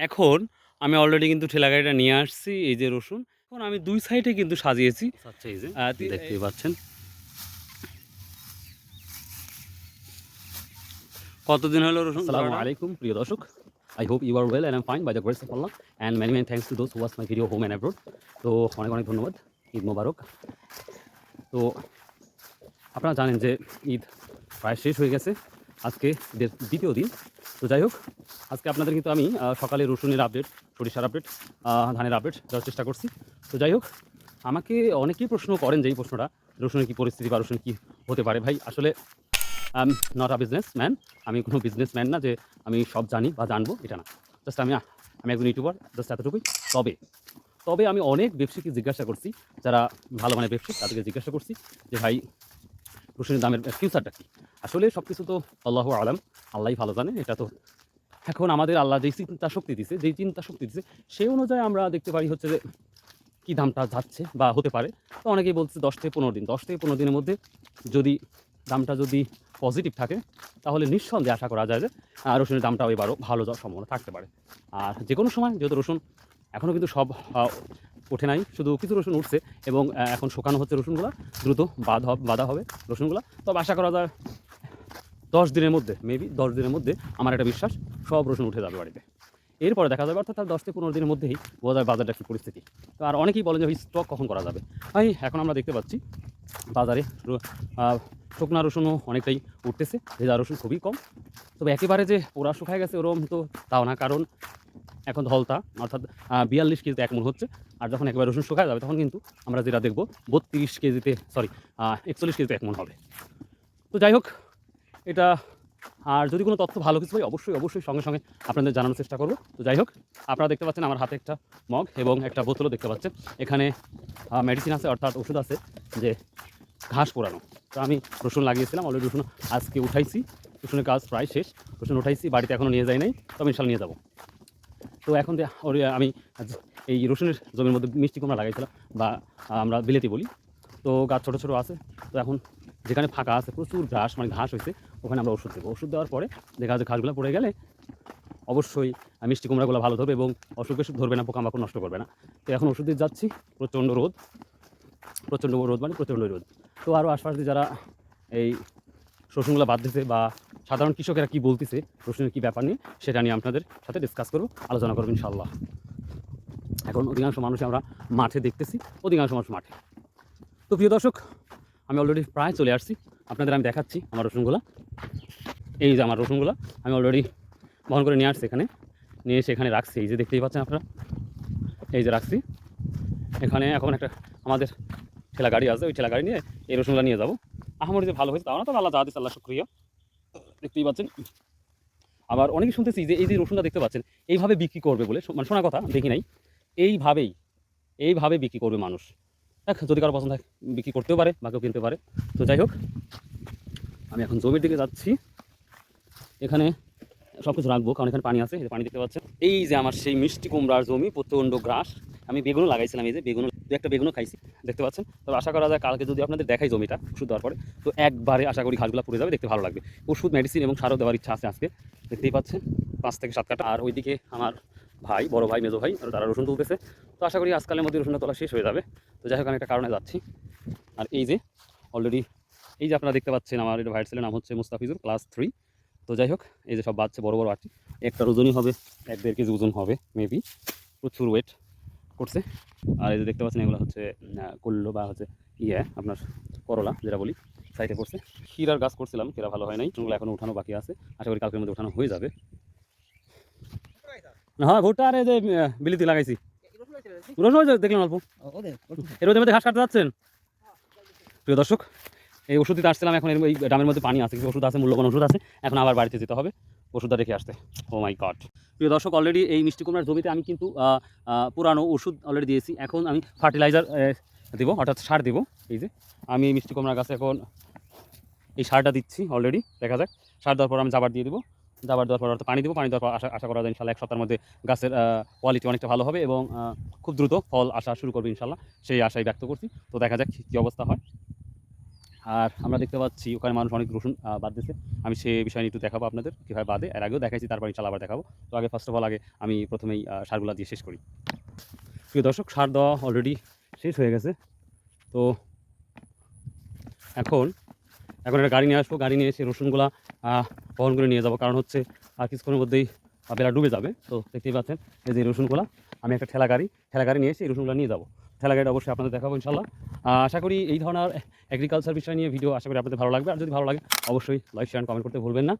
এখন আমি অলরেডি কিন্তু ঠেলা গাড়িটা নিয়ে আসছি এই যে রসুন। এখন আমি দুই সাইডে কিন্তু সাজিয়েছি। আচ্ছা এই যে আহ, তি- দেখতেই পাচ্ছেন। কতদিন হলো রসুন ধরাটা? আলাইকুম প্রিয় দর্শক। I hope you are well and fine by the grace of Allah and many many thanks to those watch my video home and abroad তো অনেক অনেক ধন্যবাদ ঈদ মোবারক। তো আপনারা জানেন যে ঈদ প্রায় শেষ হয়ে গেছে। আজকে দ্বিতীয় দিন। তো যাই হোক, আজকে আপনাদের কিন্তু আমি সকালে রসুনের আপডেট সরিষার আপডেট ধানের আপডেট দেওয়ার চেষ্টা করছি। তো যাই হোক, আমাকে অনেকেই প্রশ্ন করেন যে এই প্রশ্নটা, রসুনের কী পরিস্থিতি বা রসুন কী হতে পারে? ভাই, আসলে নট আ বিজনেস ম্যান আমি কোনো বিজনেস ম্যান না যে আমি সব জানি বা জানব, এটা না। জাস্ট আমি আমি একজন ইউটিউবার জাস্ট এতটুকুই। তবে তবে আমি অনেক ব্যবসায়ীকে জিজ্ঞাসা করছি, যারা ভালো মানে ব্যবসায়ী, তাদেরকে জিজ্ঞাসা করছি যে, ভাই রসুনের দামের ফিউচারটা কী? আসলে সব কিছু তো আল্লাহ আলাম, আল্লাহই ভালো জানে এটা তো এখন আমাদের আল্লাহ যেই চিন্তা শক্তি দিছে, যেই চিন্তা শক্তি দিছে, সেই অনুযায়ী আমরা দেখতে পারি হচ্ছে যে কী দামটা যাচ্ছে বা হতে পারে। তো অনেকেই বলছে দশ থেকে পনেরো দিন, দশ থেকে পনেরো দিনের মধ্যে যদি দামটা যদি পজিটিভ থাকে, তাহলে নিঃসন্দেহে আশা করা যায় যে রসুনের দামটাও এবারও ভালো যাওয়ার সম্ভাবনা থাকতে পারে। আর যে কোনো সময় যেহেতু রসুন এখনও কিন্তু সব ওঠে নাই। শুধু কিছু রসুন উঠছে এবং এখন শুকানো হচ্ছে রসুনগুলো। দ্রুত হবে বাধা হবে রসুনগুলো। তবে আশা করা যায় দশ দিনের মধ্যে মেবি দশ দিনের মধ্যে আমার একটা বিশ্বাস সব রসুন উঠে যাবে বাড়িতে। এরপরে দেখা যাবে, অর্থাৎ দশ থেকে পনেরো দিনের মধ্যেই বোঝা যায় বাজারটা কী পরিস্থিতি। তো আর অনেকেই বলেন যে স্টক কখন করা যাবে? ভাই, এখন আমরা দেখতে পাচ্ছি, বাজারে শুকনা রসুনও অনেকটাই উঠতেছে, ভেজা রসুন খুবই কম। তবে একেবারে যে পোড়া শুকায় গেছে ওরম তো তাও না, কারণ এখন ধলতা অর্থাৎ বিয়াল্লিশ কেজিতে এক মন হচ্ছে। আর যখন একেবারে রসুন শুকায় যাবে, তখন কিন্তু আমরা যেটা দেখব, বত্রিশ কেজিতে সরি একচল্লিশ কেজিতে এক মন হবে। তো যাই হোক, এটা, আর যদি কোনো তথ্য ভালো কিছু হয়, অবশ্যই অবশ্যই সঙ্গে সঙ্গে আপনাদের জানানোর চেষ্টা করব। তো যাই হোক, আপনারা দেখতে পাচ্ছেন আমার হাতে একটা মগ এবং একটা বোতলও দেখতে পাচ্ছেন। এখানে মেডিসিন আছে, অর্থাৎ ওষুধ আছে যে ঘাস পোড়ানো। তো আমি রসুন লাগিয়েছিলাম অলরেডি রসুন আজকে উঠাইছি। রসুনের কাজ প্রায় শেষ। রসুন উঠাইছি, বাড়িতে এখনও নিয়ে যাই নাই। তবে ইনশাল্লাহ নিয়ে যাব। তো এখন আমি এই রসুনের জমির মধ্যে মিষ্টি কুমড়া লাগাইছিলাম বা আমরা বিলেতি বলি, তো গাছ ছোটো ছোটো আছে, তো এখন যেখানে ফাঁকা আছে প্রচুর ঘাস মানে ঘাস হয়েছে, ওখানে আমরা ওষুধ দেবো। ওষুধ দেওয়ার পরে দেখা যাচ্ছে ঘাসগুলো পড়ে গেলে অবশ্যই মিষ্টি কুমড়াগুলো ভালো ধরবে এবং অসুখ বিসুখ ধরবে না, পোকামাকড় নষ্ট করবে না। তো এখন ওষুধ দিয়ে যাচ্ছি, প্রচণ্ড রোদ প্রচণ্ড রোদ মানে প্রচণ্ড রোদ। তো আরও আশপাশ দিয়ে যারা এই রসুনগুলো বাদ দিতে বা সাধারণ কৃষকেরা কী বলতেছে রসুনের কী ব্যাপার নিয়ে, সেটা নিয়ে আপনাদের সাথে ডিসকাস করব, আলোচনা করব ইনশাল্লাহ এখন অধিকাংশ মানুষ আমরা মাঠে দেখতেছি, অধিকাংশ মানুষ মাঠে। তো প্রিয় দর্শক, আমি অলরেডি প্রায় চলে আসছি, আপনাদের আমি দেখাচ্ছি আমার রসুনগুলো। এই যে আমার রসুনগুলো, আমি অলরেডি বহন করে নিয়ে আসছি এখানে। নিয়ে এসে এখানে রাখছি, এই যে দেখতেই পাচ্ছেন আপনারা, এই যে রাখছি। এখানে এখন একটা আমাদের ঠেলা গাড়ি আছে, ওই ঠেলা গাড়ি নিয়ে এই রসুনগুলো নিয়ে যাব। আহামরি যে ভালো হয়েছে, তাও না তো? আল্লাহ জাহাদিস আল্লাহ শুক্রিয়া। দেখতেই পাচ্ছেন? আবার অনেকে শুনতেছি যে এই যে রসুনটা দেখতে পাচ্ছেন, এইভাবে বিক্রি করবে বলে মানে শোনা কথা, দেখি নাই। এইভাবেই, এইভাবে বিক্রি করবে মানুষ। দেখ, যদি কারও পছন্দ বিক্রি করতেও পারে বা কেউ কিনতে পারে। তো যাই হোক, আমি এখন জমির দিকে যাচ্ছি। এখানে সব কিছু রাখব, কারণ এখানে পানি আছে পানি দেখতে পাচ্ছেন। এই যে আমার সেই মিষ্টি কুমড়ার জমি, প্রচণ্ড গ্রাস। আমি বেগুনও লাগাইছিলাম, এই যে বেগুন দু একটা বেগুনও খাইছি, দেখতে পাচ্ছেন? তবে আশা করা যায় কালকে যদি আপনাদের দেখাই জমিটা ওষুধ দেওয়ার পরে, তো একবারে আশা করি ঘাসগুলো পড়ে যাবে, দেখতে ভালো লাগবে। ওষুধ মেডিসিন এবং সারও দেওয়ার ইচ্ছা আছে আজকে, দেখতেই পাচ্ছেন, পাঁচ থেকে সাত কাটা। আর ওইদিকে আমার ভাই, বড় ভাই, মেজো ভাই, তারা রসুন তুলতেছে। তো আশা করি আজকালের মধ্যে রসুনটা তোলা শেষ হয়ে যাবে। তো যাই হোক, আমি একটা কারণে যাচ্ছি। আর এই যে অলরেডি এই যে আপনারা দেখতে পাচ্ছেন, আমার এটা ভাইয়ের ছেলের নাম হচ্ছে মুস্তাফিজুর ক্লাস থ্রি তো যাই হোক, এই যে সব বাচ্চা, বড় বড় বাচ্চা একটা ওজনই হবে, এক দেড় কেজি ওজন হবে মেবি প্রচুর ওয়েট করছে। আর এই যে দেখতে পাচ্ছেন এগুলো হচ্ছে কল্লো বা হচ্ছে ইয়ে আপনার করলা যেটা বলি সাইডে পড়ছে। ক্ষীরার গাছ করছিলাম, ক্ষীরা ভালো হয় নাই, ওগুলো এখনও উঠানো বাকি আছে। আশা করি কালকের মধ্যে উঠানো হয়ে যাবে। হ্যাঁ ভুট্টা আর এই যে বিলিতি লাগাইছি। হয়েছে, দেখলাম অল্প। এর মধ্যে ঘাস কাটতে যাচ্ছেন? প্রিয় দর্শক, এই ওষুধ দিতে আসছিলাম, এখন এই ডামের মধ্যে পানি আছে, কিছু ওষুধ আছে, মূল্যবান ওষুধ আছে, এখন আবার বাড়িতে যেতে হবে। ওষুধটা রেখে আসতে। ও মাই গড প্রিয় দর্শক অলরেডি এই মিষ্টি কুমড়ার জমিতে আমি কিন্তু পুরানো ওষুধ অলরেডি দিয়েছি। এখন আমি ফার্টিলাইজার দেবো, অর্থাৎ সার দেবো। এই যে, আমি এই মিষ্টি কুমড়ার গাছে এখন এই সারটা দিচ্ছি অলরেডি দেখা যাক। সার দেওয়ার পর আমি জাবার দিয়ে দেবো। জাবার দেওয়ার পর অর্থাৎ পানি দেবো। পানি দেওয়ার পর আশা আশা করা যায় ইনশাল্লাহ এক সপ্তাহের মধ্যে গাছের কোয়ালিটি অনেকটা ভালো হবে এবং খুব দ্রুত ফল আসা শুরু করবে ইনশাল্লাহ। সেই আশাই ব্যক্ত করছি। তো দেখা যাক কী অবস্থা হয়। আর আমরা দেখতে পাচ্ছি, ওখানে মানুষ অনেক রসুন বাদ দিচ্ছে আমি সে বিষয় নিয়ে একটু দেখাবো আপনাদের, কীভাবে বাদে। এর আগেও দেখাইছি, তারপর ইনশাল্লাহ আবার দেখাবো। তো আগে ফার্স্ট অফ অল আগে আমি প্রথমেই সারগুলা দিয়ে শেষ করি। প্রিয় দর্শক, সার দেওয়া অলরেডি শেষ হয়ে গেছে। তো এখন এখন একটা গাড়ি নিয়ে আসব। গাড়ি নিয়ে এসে রসুনগুলা বহন করে নিয়ে যাব। কারণ হচ্ছে, আর কিছুক্ষণের মধ্যেই বেলা ডুবে যাবে। তো দেখতেই পাচ্ছেন, এই যে রসুনগুলা, আমি একটা ঠেলা গাড়ি ঠেলা গাড়ি নিয়ে এসে এই রসুনগুলো নিয়ে যাব। ঠেলা গাড়িটা অবশ্যই আপনাদের দেখাবো ইনশাল্লাহ আশা করি এই ধরনের এগ্রিকালচার বিষয় নিয়ে ভিডিও আশা করি আপনাদের ভালো লাগবে। আর যদি ভালো লাগে অবশ্যই লাইক শেয়ার কমেন্ট করতে ভুলবেন না।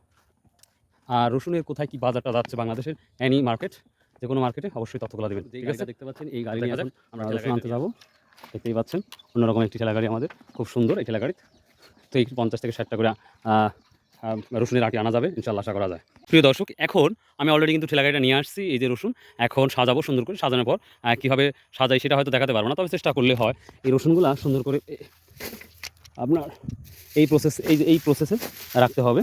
আর রসুনের কোথায় কি বাজারটা যাচ্ছে বাংলাদেশের? অ্যানি মার্কেট যে কোনো মার্কেটে অবশ্যই তথ্যগুলো দেবেন ঠিক আছে? দেখতে পাচ্ছেন এই গাড়ি নিয়ে আমরা রসুন আনতে যাব। দেখতেই পাচ্ছেন অন্যরকম একটি ঠেলা গাড়ি আমাদের খুব সুন্দর এই ঠেলা গাড়ি। তো এই পঞ্চাশ থেকে ষাটটা করে রসুনের আটি আনা যাবে ইনশাল্লাহ আশা করা যায়। প্রিয় দর্শক, এখন আমি অলরেডি কিন্তু ঠেলা গাড়িটা নিয়ে আসছি, এই যে রসুন, এখন সাজাবো সুন্দর করে, সাজানোর পর কীভাবে সাজাই সেটা হয়তো দেখাতে পারব না, তবে চেষ্টা করলে হয়। এই রসুনগুলো সুন্দর করে আপনার এই প্রসেস এই এই প্রসেসে রাখতে হবে।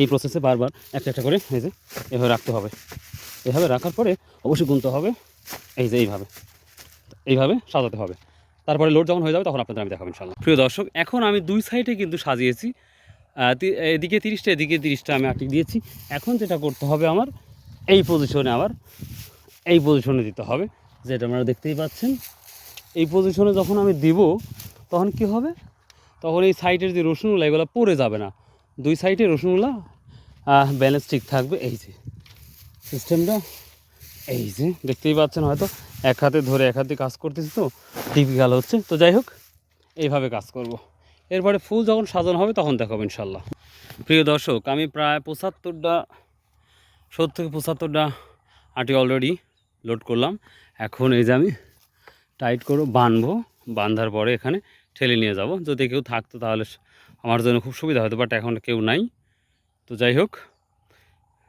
এই প্রসেসে বারবার একটা একটা করে, এই যে, এভাবে রাখতে হবে। এভাবে রাখার পরে অবশ্যই গুনতে হবে, এই যে, এইভাবে এইভাবে সাজাতে হবে। তারপরে লোড যখন হয়ে যাবে, তখন আপনাদের আমি দেখাবো ইনশাল্লাহ প্রিয় দর্শক, এখন আমি দুই সাইডে কিন্তু সাজিয়েছি এদিকে তিরিশটা এদিকে তিরিশটা আমি আটি দিয়েছি। এখন যেটা করতে হবে আমার, এই পজিশনে আবার এই পজিশনে দিতে হবে, যেটা আপনারা দেখতেই পাচ্ছেন। এই পজিশনে যখন আমি দিব, তখন কি হবে? তখন এই সাইডের যে রসুনগুলো, এগুলো পড়ে যাবে না। দুই সাইডে রসুনগুলো ব্যালেন্স ঠিক থাকবে, এই যে। সিস্টেমটা এই যে, দেখতেই পাচ্ছেন হয়তো, এক হাতে ধরে এক হাতে কাজ করতেছি তো ডিফিকাল্ট হচ্ছে। তো যাই হোক, এইভাবে কাজ করব। এরপরে ফুল যখন সাজানো হবে তখন দেখাবো ইনশাল্লাহ প্রিয় দর্শক, আমি প্রায় পঁচাত্তরটা, সত্তর থেকে পঁচাত্তরটা আটি অলরেডি লোড করলাম। এখন এই যে আমি টাইট করে বাঁধবো বাঁধার পরে এখানে ঠেলে নিয়ে যাব। যদি কেউ থাকতো তাহলে আমার জন্য খুব সুবিধা হতো বাট এখন কেউ নাই। তো যাই হোক,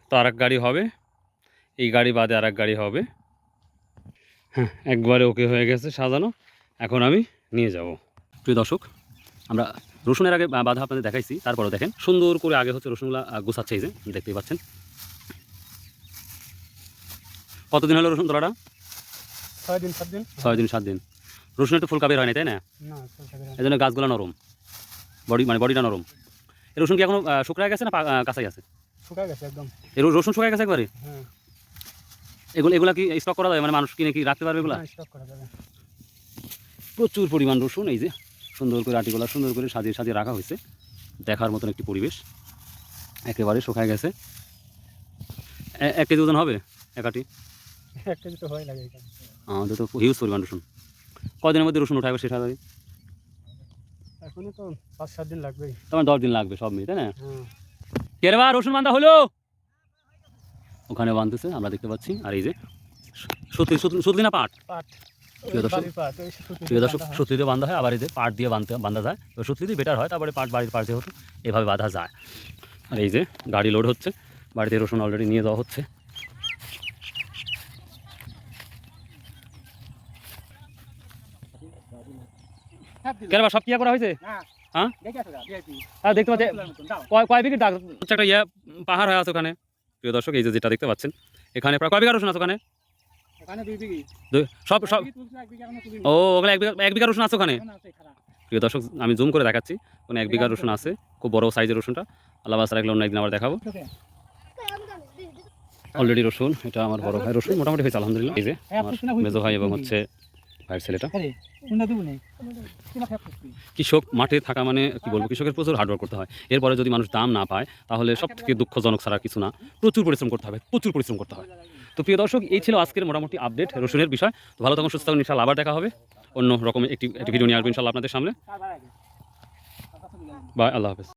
তো আর গাড়ি হবে, এই গাড়ি বাদে আর গাড়ি হবে। হ্যাঁ একবারে ওকে হয়ে গেছে সাজানো। এখন আমি নিয়ে যাব। প্রিয় দর্শক আমরা রসুনের আগে বাধা আপনাদের দেখাইছি তারপরেও দেখেন। সুন্দর করে আগে হচ্ছে রসুনগুলা গোছাচ্ছে এই যে দেখতেই পাচ্ছেন। কতদিন হলো রসুন তোলাটা? ছয় দিন সাত দিন। ছয় দিন সাত দিন। রসুনের তো ফুল কাবের হয় না? তাই না। এই জন্য গাছগুলো নরম। বডি মানে বডিটা নরম। এই রসুন কি এখনও শুকনায় গেছে না কাঁচাই আছে? শুকায় গেছে একদম। এই রসুন শুকায় গেছে একবারে? হ্যাঁ। এগুলো এগুলা কি স্টক করা যায়? মানে মানুষ কিনে কি রাখতে পারবে এগুলা? যাবে প্রচুর পরিমাণ রসুন এই যে। সুন্দর করে আটিগুলা সুন্দর করে সাজিয়ে সাজিয়ে রাখা হয়েছে। দেখার মতন একটি পরিবেশ। একেবারে শুকায় গেছে। এক কেজি ওজন হবে? এক আটি? এক কেজি তো হয় লাগে আমাদের তো হিউজ পরিমাণ রসুন। কদিনের মধ্যে রসুন উঠাবে শেষ হবে এখনই তো পাঁচ সাত দিন লাগবেই। তোমার দশ দিন লাগবে সব মিলে তাই না? হ্যাঁ। কেরে রসুন বান্ধা হলো? ওখানে বাঁধতেছে আমরা দেখতে পাচ্ছি। আর এই যে সত্যি সত্যি না পাট। পাট। প্রিয় দর্শক, প্রিয় দর্শক বাঁধা হয়। আবার পাট দিয়ে বাঁধতে বান্ধা যায়। তো দিয়ে বেটার হয় তারপরে পাট বাড়ির পাট যেহেতু এভাবে বাঁধা যায়। আর এই যে গাড়ি লোড হচ্ছে বাড়িতে রসুন অলরেডি নিয়ে যাওয়া হচ্ছে। কেন সব কি করা হয়েছে? হ্যাঁ? হ্যাঁ দেখতে পাচ্ছি। কয় কয় বিঘে ডাক হচ্ছে একটা ইয়ে পাহাড় হয়ে আছে ওখানে। প্রিয় দর্শক এই যে যেটা দেখতে পাচ্ছেন এখানে প্রায় কয় বিঘা রসুন আছে ওখানে এখানে দুই বিঘি। দুই- সব। ও ওখানে এক বিঘা এক বিঘা রসুন আছে ওখানে। প্রিয় দর্শক আমি জুম করে দেখাচ্ছি। ওখানে এক বিঘা রসুন আছে খুব বড় সাইজের রসুনটা। আল্লাহ বাস রাখলে অন্য একদিন আবার দেখাবো। অলরেডি রসুন এটা আমার বড় ভাই রসুন। মোটামুটি হয়েছে আলহামদুলিল্লাহ। এই যে আমার মেজো ভাই এবং হচ্ছে ভাইয়ের ছেলেটা করছি? কৃষক মাঠে থাকা মানে কি বলব কৃষকের প্রচুর হার্ডওয়ার্ক করতে হয়। এরপরে যদি মানুষ দাম না পায় তাহলে সব থেকে দুঃখজনক ছাড়া কিছু না প্রচুর পরিশ্রম করতে হবে প্রচুর পরিশ্রম করতে হয়। তো প্রিয় দর্শক এই ছিল আজকের মোটামুটি আপডেট রসুনের বিষয়। তো ভালো থাকুন সুস্থ থাকুন ইনশাল্লাহ আবার দেখা হবে। অন্য রকমের একটি একটি ভিডিও নিয়ে আসব ইনশাল্লাহ আপনাদের সামনে। বাই আল্লাহ হাফেজ।